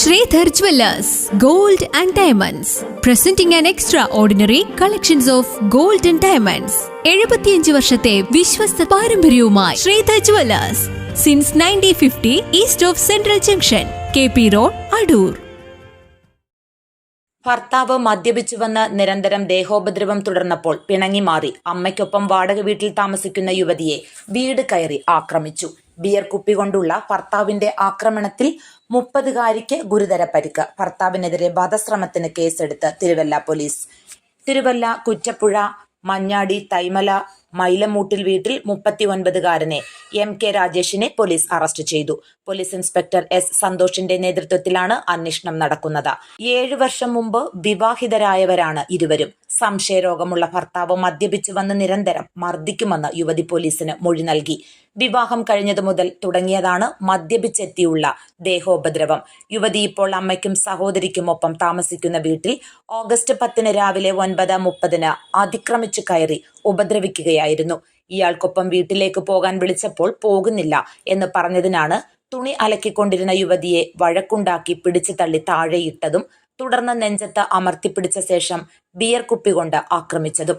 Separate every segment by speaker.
Speaker 1: Sridhar gold Gold and Diamonds, presenting an extraordinary collections of gold and diamonds. എഴുപത്തിയഞ്ച് വർഷത്തെ വിശ്വസ്ത പാരമ്പര്യവുമായി Sridhar jewellers. Since nineteen fifty east of central junction K P road Adoor
Speaker 2: ഭർത്താവ് മദ്യപിച്ചുവന്ന് നിരന്തരം ദേഹോപദ്രവം തുടർന്നപ്പോൾ പിണങ്ങി മാറി. അമ്മയ്ക്കൊപ്പം വാടക വീട്ടിൽ താമസിക്കുന്ന യുവതിയെ വീട് കയറി ആക്രമിച്ചു. ബിയർ കുപ്പി കൊണ്ടുള്ള ഭർത്താവിന്റെ ആക്രമണത്തിൽ മുപ്പതുകാരിക്ക് ഗുരുതര പരിക്ക്. ഭർത്താവിനെതിരെ വധശ്രമത്തിന് കേസെടുത്ത് തിരുവല്ല പോലീസ്. തിരുവല്ല കുറ്റപ്പുഴ മഞ്ഞാടി തൈമല മൈലമൂട്ടിൽ വീട്ടിൽ മുപ്പത്തി ഒൻപതുകാരനെ എം കെ രാജേഷിനെ പോലീസ് അറസ്റ്റ് ചെയ്തു. പോലീസ് ഇൻസ്പെക്ടർ എസ് സന്തോഷിന്റെ നേതൃത്വത്തിലാണ് അന്വേഷണം നടക്കുന്നത്. ഏഴു വർഷം മുമ്പ് വിവാഹിതരായവരാണ് ഇരുവരും. സംശയരോഗമുള്ള ഭർത്താവ് മദ്യപിച്ചു വന്ന് നിരന്തരം മർദ്ദിക്കുമെന്ന് യുവതി പോലീസിന് മൊഴി നൽകി. വിവാഹം കഴിഞ്ഞതു മുതൽ തുടങ്ങിയതാണ് മദ്യപിച്ചെത്തിയുള്ള ദേഹോപദ്രവം. യുവതി ഇപ്പോൾ അമ്മയ്ക്കും സഹോദരിക്കും ഒപ്പം താമസിക്കുന്ന വീട്ടിൽ ഓഗസ്റ്റ് പത്തിന് രാവിലെ ഒൻപത് മുപ്പതിന് അതിക്രമിച്ചു കയറി ഉപദ്രവിക്കുകയായിരുന്നു. ഇയാൾക്കൊപ്പം വീട്ടിലേക്ക് പോകാൻ വിളിച്ചപ്പോൾ പോകുന്നില്ല എന്ന് പറഞ്ഞതിനാണ് തുണി അലക്കിക്കൊണ്ടിരുന്ന യുവതിയെ വഴക്കുണ്ടാക്കി പിടിച്ചു തള്ളി താഴെയിട്ടതും തുടർന്ന് നെഞ്ചത്ത് അമർത്തിപ്പിടിച്ച ശേഷം ബിയർ കുപ്പി കൊണ്ട് ആക്രമിച്ചതും.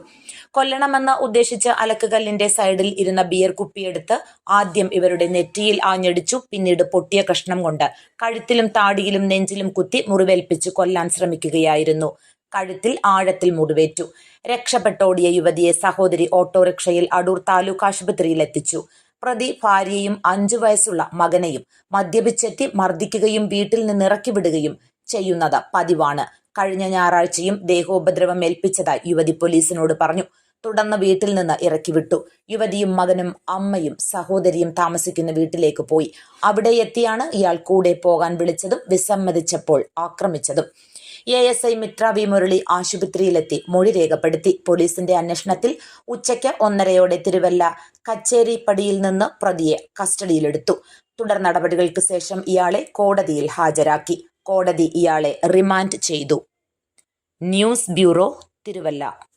Speaker 2: കൊല്ലണമെന്ന് ഉദ്ദേശിച്ച് അലക്കുകല്ലിന്റെ സൈഡിൽ ഇരുന്ന ബിയർ കുപ്പിയെടുത്ത് ആദ്യം ഇവരുടെ നെറ്റിയിൽ ആഞ്ഞടിച്ചു പിന്നീട് പൊട്ടിയ കഷ്ണം കൊണ്ട് കഴുത്തിലും താടിയിലും നെഞ്ചിലും കുത്തി മുറിവേൽപ്പിച്ച് കൊല്ലാൻ ശ്രമിക്കുകയായിരുന്നു. കഴുത്തിൽ ആഴത്തിൽ മുറിവേറ്റു രക്ഷപ്പെട്ടോടിയ യുവതിയെ സഹോദരി ഓട്ടോറിക്ഷയിൽ അടൂർ താലൂക്ക് ആശുപത്രിയിൽ എത്തിച്ചു. പ്രതി ഭാര്യയും അഞ്ചു വയസ്സുള്ള മകനെയും മദ്യപിച്ചെത്തി മർദ്ദിക്കുകയും വീട്ടിൽ നിന്ന് ഇറക്കി വിടുകയും ചെയ്യുന്നത് പതിവാണ്. കഴിഞ്ഞ ഞായറാഴ്ചയും ദേഹോപദ്രവം ഏൽപ്പിച്ചതായി യുവതി പോലീസിനോട് പറഞ്ഞു. തുടർന്ന് വീട്ടിൽ നിന്ന് ഇറക്കി വിട്ടു. യുവതിയും മകനും അമ്മയും സഹോദരിയും താമസിക്കുന്ന വീട്ടിലേക്ക് പോയി. അവിടെ എത്തിയാണ് ഇയാൾ കൂടെ പോകാൻ വിളിച്ചതും വിസമ്മതിച്ചപ്പോൾ ആക്രമിച്ചതും. A S I Mitra V Murali ആശുപത്രിയിലെത്തി മൊഴി രേഖപ്പെടുത്തി. പോലീസിന്റെ അന്വേഷണത്തിൽ ഉച്ചയ്ക്ക് ഒന്നരയോടെ തിരുവല്ല കച്ചേരിപ്പടിയിൽ നിന്ന് പ്രതിയെ കസ്റ്റഡിയിലെടുത്തു. തുടർ നടപടികൾക്ക് ശേഷം ഇയാളെ കോടതിയിൽ ഹാജരാക്കി. കോടതി ഇയാളെ റിമാൻഡ് ചെയ്തു. News bureau Thiruvalla.